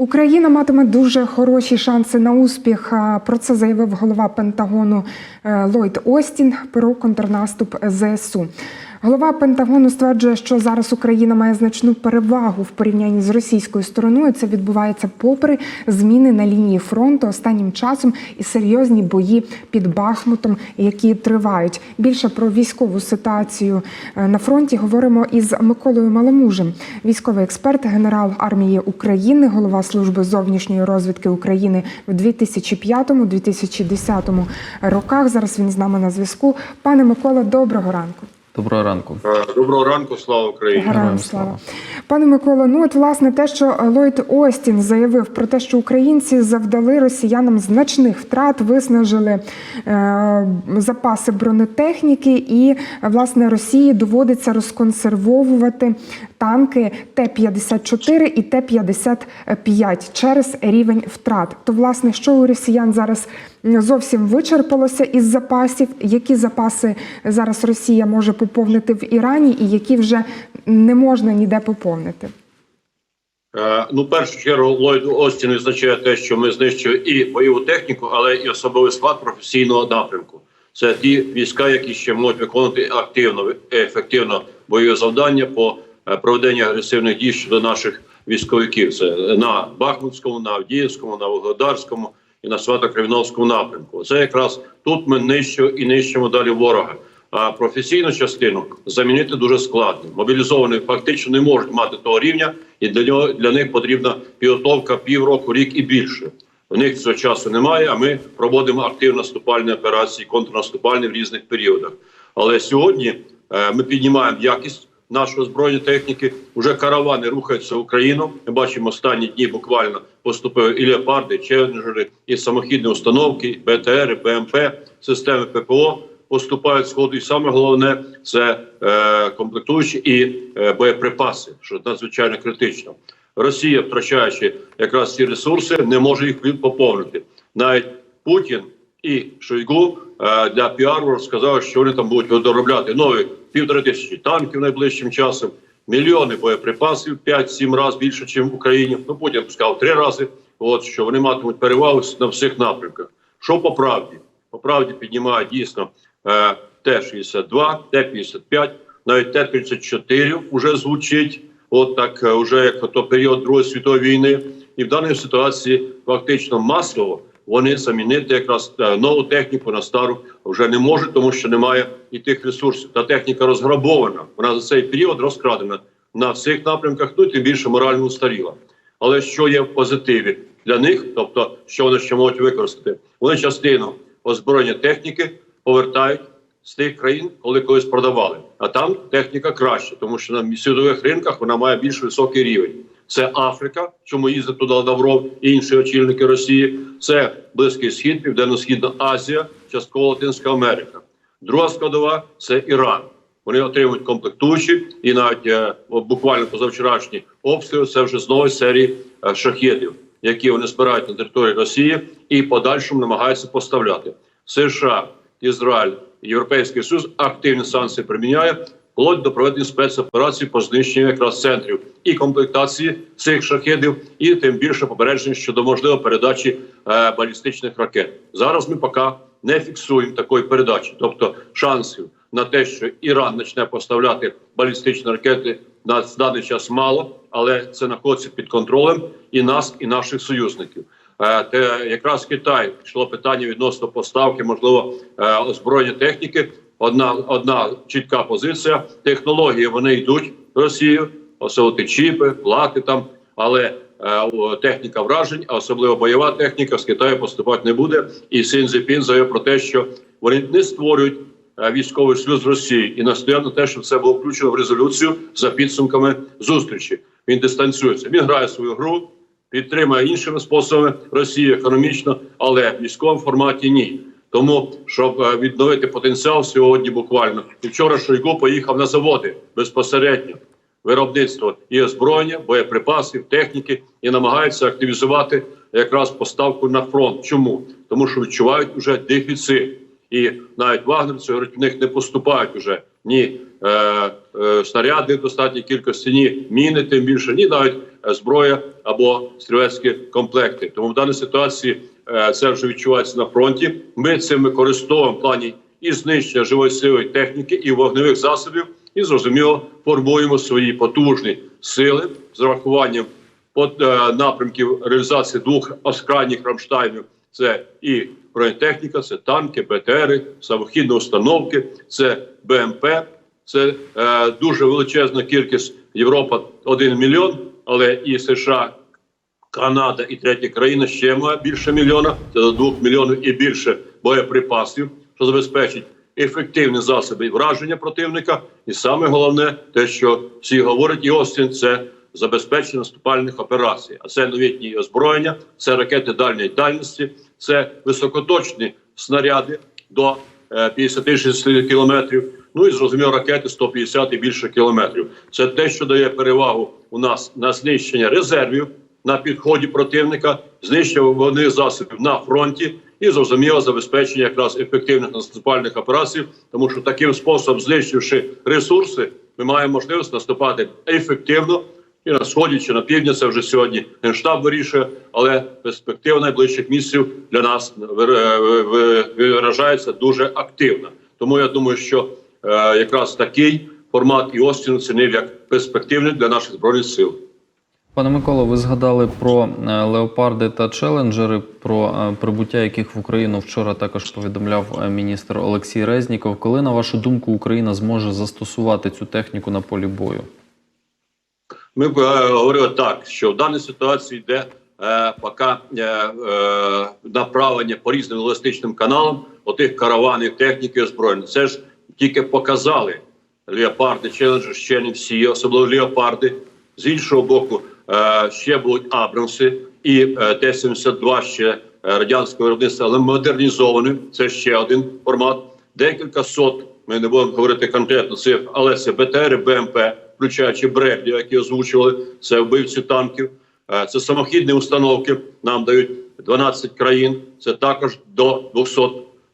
Україна матиме дуже хороші шанси на успіх. Про це заявив голова Пентагону е, Ллойд Остін про контрнаступ ЗСУ. Голова Пентагону стверджує, що зараз Україна має значну перевагу в порівнянні з російською стороною. Це відбувається попри зміни на лінії фронту останнім часом і серйозні бої під Бахмутом, які тривають. Більше про військову ситуацію е, на фронті говоримо із Миколою Маломужем, військовий експерт, генерал армії України, голова служби зовнішньої розвідки України в 2005-2010 роках. Зараз він з нами на зв'язку. Пане Микола, доброго ранку. Доброго ранку. Е, Доброго ранку, слава Україні. Героям слава. слава. Пане Миколо, ну от власне те, що Ллойд Остін заявив про те, що українці завдали росіянам значних втрат, виснажили е, запаси бронетехніки, і власне Росії доводиться розконсервовувати танки Т-54 і Т-55 через рівень втрат. То власне, що у росіян зараз зовсім вичерпалося із запасів, які запаси зараз Росія може поповнити в Ірані, і які вже не можна ніде поповнити. Е, Ну, першу чергу, Ллойд Остін визначає те, що ми знищили і бойову техніку, але і особовий склад професійного напрямку. Це ті війська, які ще можуть виконувати активно ефективно бойові завдання по е, проведенню агресивних дій щодо наших військовиків. Це на Бахмутському, на Авдіївському, на Вугледарському і на Свято-Креміновському напрямку. Це якраз тут ми нищимо і нищимо далі ворога. А професійну частину замінити дуже складно. Мобілізовані фактично не можуть мати того рівня, і для нього для них потрібна підготовка півроку, рік і більше. У них цього часу немає. А ми проводимо активно наступальні операції, контрнаступальні в різних періодах. Але сьогодні е, ми піднімаємо якість нашої збройної техніки. Уже каравани рухаються в Україну. Ми бачимо останні дні буквально поступили і леопарди, і челенджери, і самохідні установки, БТР, БМП, системи ППО поступають з ходу. І саме головне це е, комплектуючі і е, боєприпаси, що надзвичайно критично. Росія, втрачаючи якраз ці ресурси, не може їх поповнити. Навіть Путін і Шойгу е, для піару розказали, що вони там будуть доробляти нові півтори тисячі танків найближчим часом, мільйони боєприпасів 5-7 разів більше, ніж в Україні. Ну Путін сказав три рази. От що вони матимуть перевагу на всіх напрямках. Що по правді? По правді піднімає дійсно Т-62, Т-55, навіть Т-34 вже звучить. От так е, вже як то період Другої світової війни, і в даній ситуації фактично масово вони замінити якраз е, нову техніку на стару вже не можуть, тому що немає і тих ресурсів. Та техніка розграбована. Вона за цей період розкрадена на всіх напрямках. Ну і тим більше морально устаріла. Але що є в позитиві для них, тобто що вони ще можуть використати, вони частину озброєння техніки повертають з тих країн, коли колись продавали. А там техніка краща, тому що на світових ринках вона має більш високий рівень. Це Африка, чому їздить туди Лавров і інші очільники Росії. Це Близький Схід, Південно-Східна Азія, частково Латинська Америка. Друга складова це Іран. Вони отримують комплектуючі, і навіть е, буквально позавчорашні обстріли це вже з нової серії е, шахедів, які вони збирають на території Росії і подальшому намагаються поставляти. США, Ізраїль, Європейський Союз активні санкції приміняє вплоть до проведення спецоперацій по знищенню якраз центрів і комплектації цих шахедів, і тим більше попередження щодо можливої передачі е, балістичних ракет. Зараз ми поки не фіксуємо такої передачі, тобто шансів на те, що Іран почне поставляти балістичні ракети на даний час мало, але це знаходиться під контролем і нас, і наших союзників. Е, Те якраз Китай йшло питання відносно поставки, можливо, е, озброєння техніки. Одна одна чітка позиція. Технології вони йдуть в Росію, особливо чіпи, плати там, але е, техніка вражень, а особливо бойова техніка з Китаю поступати не буде. І Сін Цзіпін заявив про те, що вони не створюють військовий союз з Росії і настояв на те, щоб це було включено в резолюцію за підсумками зустрічі. Він дистанціюється. Він грає свою гру, підтримує іншими способами Росію економічно, але в військовому форматі ні. Тому щоб е, відновити потенціал сьогодні, буквально і вчора Шойгу поїхав на заводи безпосередньо виробництво і озброєння, боєприпасів, техніки і намагається активізувати якраз поставку на фронт. Чому тому, що відчувають вже дефіцит, і навіть вагнерці говорять, в них не поступають уже ні снаряди в достатній кількості, ні міни, тим більше, ні навіть е, зброя або стрілецькі комплекти. Тому в даній ситуації е, це вже відчувається на фронті. Ми цим використовуємо в плані і знищення живої сили техніки, і вогневих засобів, і зрозуміло формуємо свої потужні сили з е, напрямків реалізації двох оскранних Рамштайнів. Це і бронетехніка, це танки, БТРи, самохідні установки, це БМП, це е, дуже величезна кількість Європа 1 мільйон, але і США, Канада і треті країни ще має більше мільйона, це до 2 мільйонів і більше боєприпасів, що забезпечить ефективні засоби враження противника. І саме головне, те, що всі говорять, і Остін, це забезпечення наступальних операцій. А це новітні озброєння, це ракети дальньої дальності, це високоточні снаряди до е, 50-60 кілометрів. Ну і зрозуміло, ракети 150 і більше кілометрів. Це те, що дає перевагу у нас на знищення резервів на підході противника, знищення вогневих засобів на фронті і зрозуміло забезпечення якраз ефективних наступальних операцій, тому що таким способом, знищивши ресурси, ми маємо можливість наступати ефективно. І на сході чи на півдні це вже сьогодні генштаб вирішує, але перспектива найближчих місяців для нас ви- виражається дуже активно. Тому я думаю, що е, якраз такий формат і Остін оцінив як перспективний для наших збройних сил. Пане Миколо, ви згадали про е, леопарди та челенджери, про е, прибуття яких в Україну вчора також повідомляв е, міністр Олексій Резніков. Коли, на вашу думку, Україна зможе застосувати цю техніку на полі бою? Ми б е, говорили так, що в даній ситуації йде е, поки е, е, направлення по різним логістичним каналам отих караванів техніки озброєння. Це ж тільки показали леопарди, челенджер ще не всі, особливо леопарди. З іншого боку, е, ще будуть Абрамси і е, Т-72 ще е, радянського виробництва, але модернізовані. Це ще один формат. Декілька сот. Ми не будемо говорити конкретно цифр, але це БТР, БМП, включаючи Бредлі, які озвучували, це вбивці танків, це самохідні установки. Нам дають 12 країн. Це також до 200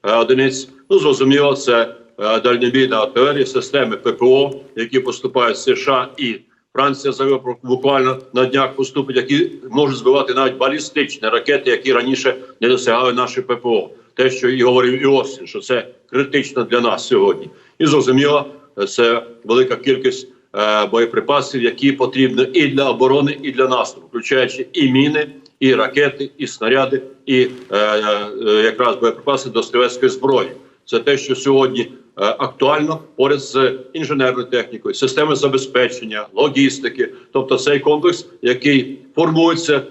е, одиниць. Ну зрозуміло, це е, дальнобійна артилерія, системи ППО, які поступають з США і Франція заявила про буквально на днях поступить, які можуть збивати навіть балістичні ракети, які раніше не досягали наші ППО. Те, що і говорив і Остін, що це критично для нас сьогодні, і зрозуміло, це велика кількість е, боєприпасів, які потрібні і для оборони, і для наступу, включаючи і міни, і ракети, і снаряди, і е, е, якраз боєприпаси до стрілецької зброї. Це те, що сьогодні е, актуально поряд з інженерною технікою, системи забезпечення, логістики, тобто цей комплекс, який формується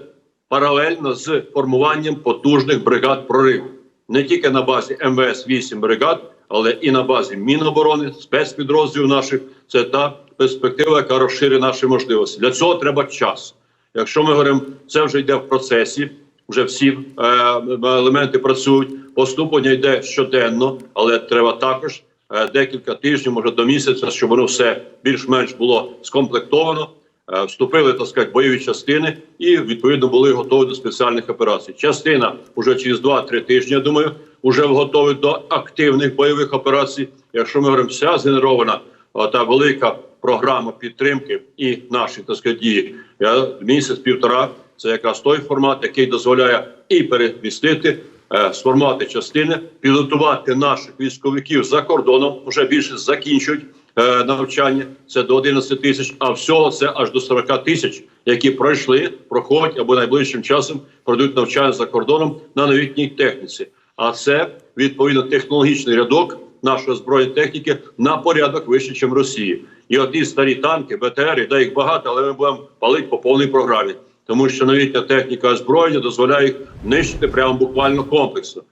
паралельно з формуванням потужних бригад прориву, не тільки на базі МВС 8 бригад, але і на базі Міноборони, спецпідрозділів наших. Це та перспектива, яка розширює наші можливості. Для цього треба час. Якщо ми говоримо, це вже йде в процесі. Вже всі е, елементи працюють. Поступлення йде щоденно, але треба також е, декілька тижнів, може до місяця, щоб воно все більш-менш було скомплектовано. Е, вступили так сказати, бойові частини і відповідно були готові до спеціальних операцій. Частина вже через 2-3 тижні, я думаю, вже готові до активних бойових операцій. Якщо ми говоримо, вся згенерована та велика програма підтримки і наші так сказати, дії місяць-півтора. Це якраз той формат, який дозволяє і перемістити, е, сформувати частини, підготувати наших військовиків за кордоном. Вже більше закінчують е, навчання. Це до 11 тисяч, а всього це аж до 40 тисяч, які пройшли, проходять або найближчим часом пройдуть навчання за кордоном на новітній техніці. А це відповідно технологічний рядок нашої збройної техніки на порядок вище, ніж Росії. І оті старі танки, БТРи, да їх багато, але ми будемо палити по повній програмі. Тому що новітня техніка озброєння дозволяє їх нищити прямо буквально комплексно.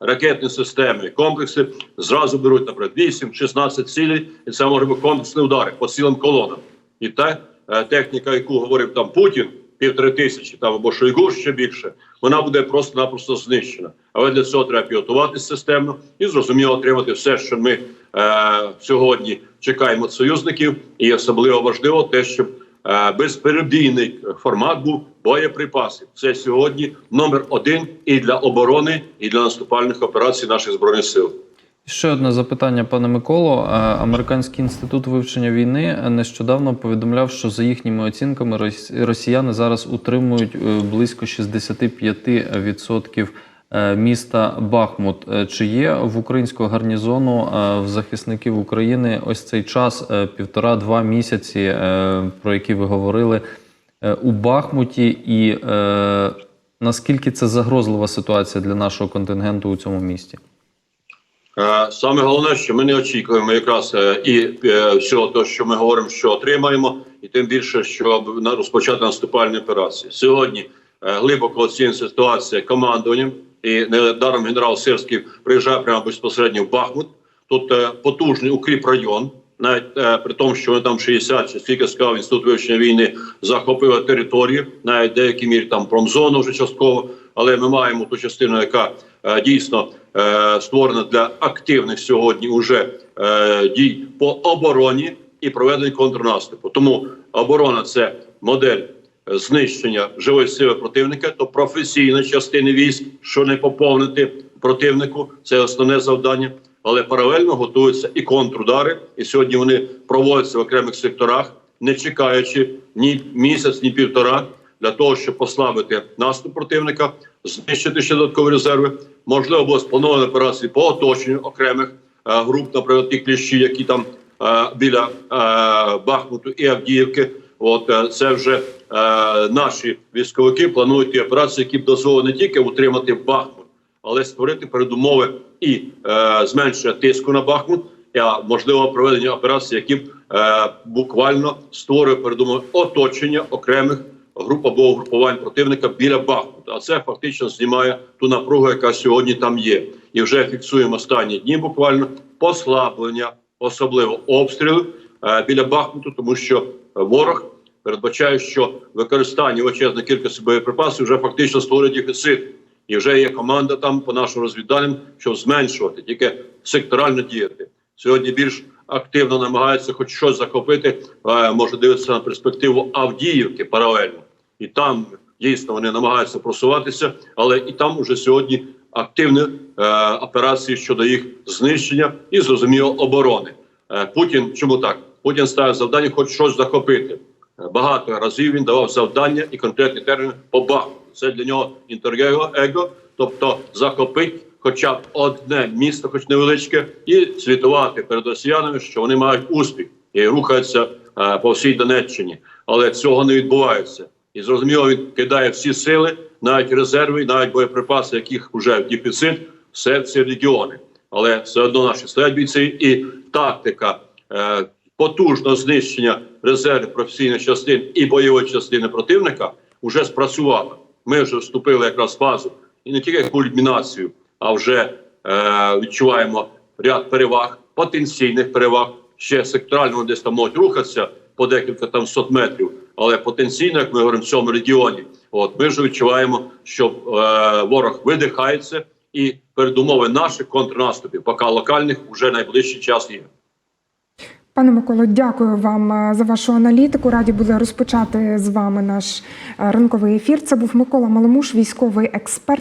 Ракетні системи, комплекси зразу беруть, наприклад, 8-16 цілей, і це може бути комплексні удари по цілим колонам. І та е, техніка, яку говорив там Путін, півтори тисячі там або Шойгу ще більше, вона буде просто-напросто знищена. Але для цього треба підготуватися системно і зрозуміло отримати все, що ми е, сьогодні чекаємо від союзників, і особливо важливо те, щоб безперебійний формат був боєприпасів. Це сьогодні номер один і для оборони, і для наступальних операцій наших збройних сил. Ще одне запитання, пане Миколо. Е, Американський інститут вивчення війни нещодавно повідомляв, що за їхніми оцінками рос- росіяни зараз утримують е, близько 65% е, міста Бахмут. Е, Чи є в українського гарнізону е, в захисників України ось цей час е, півтора-два місяці, е, про які ви говорили е, у Бахмуті, і е, наскільки це загрозлива ситуація для нашого контингенту у цьому місті? Е, Саме головне, що ми не очікуємо якраз е, і е, всього того, що ми говоримо, що отримаємо, і тим більше, на- розпочати наступальні операції. Сьогодні е, глибоко оцінюється ситуація командуванням, і недаром генерал Сирський приїжджає прямо безпосередньо в Бахмут. Тут е, потужний укріп район, навіть е, при тому, що вони там 60 чи скільки сказав інститут вивчення війни захопили територію, навіть в деякій мірі там промзону вже частково. Але ми маємо ту частину, яка е, дійсно е, створена для активних сьогодні уже е, дій по обороні і проведення контрнаступу. Тому оборона це модель знищення живої сили противника, то професійна частини військ, що не поповнити противнику, це основне завдання. Але паралельно готуються і контрудари, і сьогодні вони проводяться в окремих секторах, не чекаючи ні місяць, ні півтора для того, щоб послабити наступ противника, знищити ще додаткові резерви. Можливо, було сплановано операції по оточенню окремих е, груп, наприклад, ті кліщі, які там е, біля е, Бахмуту і Авдіївки. От е, це вже е, наші військовики планують ті операції, які б дозволили не тільки утримати Бахмут, але створити передумови і е, зменшення тиску на Бахмут, а можливо проведення операцій, які б е, буквально створює передумови оточення окремих груп або групувань противника біля Бахмута. А це фактично знімає ту напругу, яка сьогодні там є. І вже фіксуємо останні дні буквально послаблення, особливо обстрілів е, біля Бахмуту, тому що ворог передбачає, що використання величезної кількості боєприпасів вже фактично створює дефіцит. І вже є команда там по нашим розвідданим, щоб зменшувати, тільки секторально діяти. Сьогодні більш активно намагаються хоч щось захопити, е, може дивитися на перспективу Авдіївки паралельно. І там дійсно вони намагаються просуватися, але і там уже сьогодні активні е, операції щодо їх знищення і зрозуміло оборони. Е, Путін чому так? Путін ставив завдання, хоч щось захопити. Багато разів він давав завдання і конкретні терміни по Бахмуту. Це для нього інтер'єго его, тобто захопить хоча б одне місто, хоч невеличке, і світувати перед росіянами, що вони мають успіх і рухаються е, по всій Донеччині. Але цього не відбувається. І зрозуміло, він кидає всі сили, навіть резерви, навіть боєприпаси, яких вже в дефіцит, все ці регіони. Але все одно наші стоять бійці і тактика е, потужного знищення резервів професійних частин і бойової частини противника вже спрацювала. Ми вже вступили якраз в фазу і не тільки кульмінацію, а вже е, відчуваємо ряд переваг, потенційних переваг. Ще секторально десь там можуть рухатися по декілька там сот метрів, але потенційно, як ми говоримо в цьому регіоні, от ми вже відчуваємо, що е, ворог видихається, і передумови наших контрнаступів, поки локальних, вже найближчий час є. Пане Миколо, дякую вам е, за вашу аналітику. Раді були розпочати з вами наш е, ранковий ефір. Це був Микола Маломуш, військовий експерт.